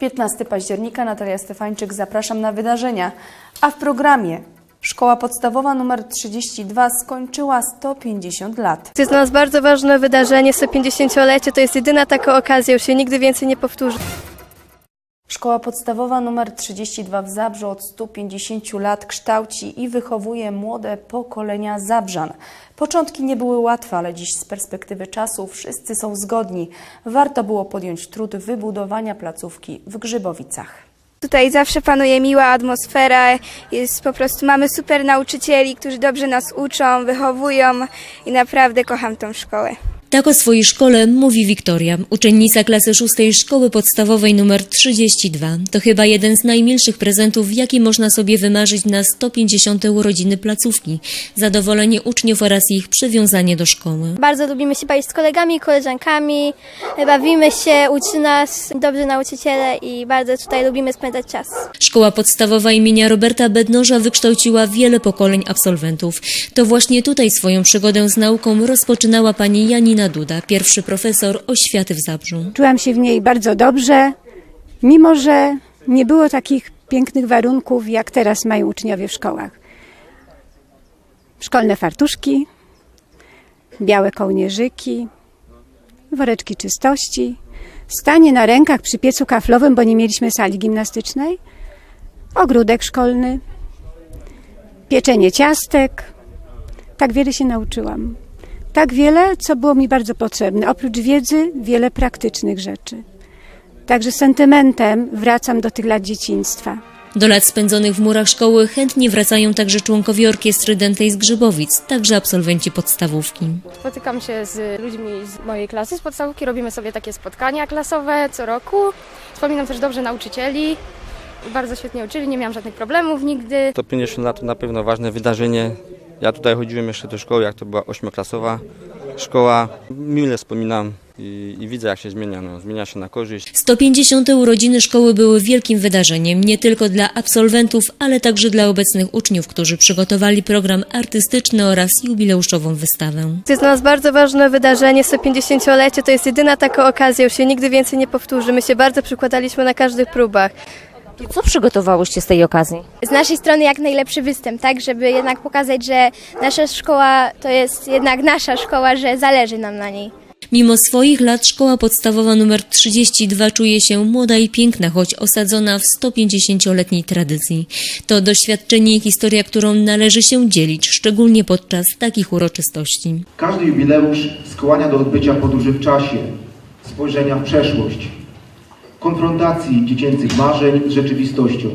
15 października Natalia Stefańczyk zapraszam na wydarzenia, a w programie Szkoła Podstawowa nr 32 skończyła 150 lat. To jest dla nas bardzo ważne wydarzenie, 150-lecie, to jest jedyna taka okazja, już się nigdy więcej nie powtórzy. Szkoła Podstawowa nr 32 w Zabrzu od 150 lat kształci i wychowuje młode pokolenia Zabrzan. Początki nie były łatwe, ale dziś z perspektywy czasu wszyscy są zgodni. Warto było podjąć trud wybudowania placówki w Grzybowicach. Tutaj zawsze panuje miła atmosfera, jest po prostu mamy super nauczycieli, którzy dobrze nas uczą, wychowują i naprawdę kocham tą szkołę. Tak o swojej szkole mówi Wiktoria, uczennica klasy szóstej szkoły podstawowej nr 32. To chyba jeden z najmilszych prezentów, jaki można sobie wymarzyć na 150. urodziny placówki. Zadowolenie uczniów oraz ich przywiązanie do szkoły. Bardzo lubimy się bawić z kolegami i koleżankami, bawimy się, uczy nas dobrzy nauczyciele i bardzo tutaj lubimy spędzać czas. Szkoła podstawowa imienia Roberta Bednoża wykształciła wiele pokoleń absolwentów. To właśnie tutaj swoją przygodę z nauką rozpoczynała pani Janina Duda, pierwszy profesor oświaty w Zabrzu. Czułam się w niej bardzo dobrze, mimo że nie było takich pięknych warunków, jak teraz mają uczniowie w szkołach. Szkolne fartuszki, białe kołnierzyki, woreczki czystości, stanie na rękach przy piecu kaflowym, bo nie mieliśmy sali gimnastycznej, ogródek szkolny, pieczenie ciastek. Tak wiele się nauczyłam. Tak wiele, co było mi bardzo potrzebne. Oprócz wiedzy, wiele praktycznych rzeczy. Także sentymentem wracam do tych lat dzieciństwa. Do lat spędzonych w murach szkoły chętnie wracają także członkowie orkiestry dętej z Grzybowic, także absolwenci podstawówki. Spotykam się z ludźmi z mojej klasy, z podstawówki, robimy sobie takie spotkania klasowe co roku. Wspominam też dobrze nauczycieli, bardzo świetnie uczyli, nie miałam żadnych problemów nigdy. 150 lat to na pewno ważne wydarzenie. Ja tutaj chodziłem jeszcze do szkoły, jak to była ośmioklasowa szkoła. Mile wspominam i, i widzę, jak się zmienia. No, zmienia się na korzyść. 150. urodziny szkoły były wielkim wydarzeniem nie tylko dla absolwentów, ale także dla obecnych uczniów, którzy przygotowali program artystyczny oraz jubileuszową wystawę. To jest dla nas bardzo ważne wydarzenie, 150-lecie, to jest jedyna taka okazja, już się nigdy więcej nie powtórzy. My się bardzo przykładaliśmy na każdych próbach. Co przygotowałyście z tej okazji? Z naszej strony jak najlepszy występ, tak, żeby jednak pokazać, że nasza szkoła to jest jednak nasza szkoła, że zależy nam na niej. Mimo swoich lat szkoła podstawowa nr 32 czuje się młoda i piękna, choć osadzona w 150-letniej tradycji. To doświadczenie i historia, którą należy się dzielić, szczególnie podczas takich uroczystości. Każdy jubileusz skłania do odbycia podróży w czasie, spojrzenia w przeszłość, konfrontacji dziecięcych marzeń z rzeczywistością,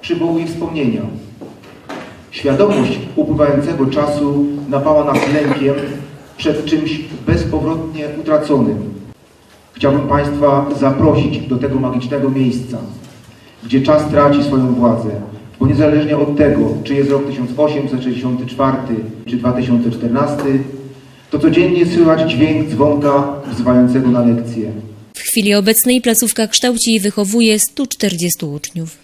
przywołuje wspomnienia. Świadomość upływającego czasu napała nas lękiem przed czymś bezpowrotnie utraconym. Chciałbym Państwa zaprosić do tego magicznego miejsca, gdzie czas traci swoją władzę, bo niezależnie od tego, czy jest rok 1864 czy 2014, to codziennie słychać dźwięk dzwonka wzywającego na lekcję. W chwili obecnej placówka kształci i wychowuje 140 uczniów.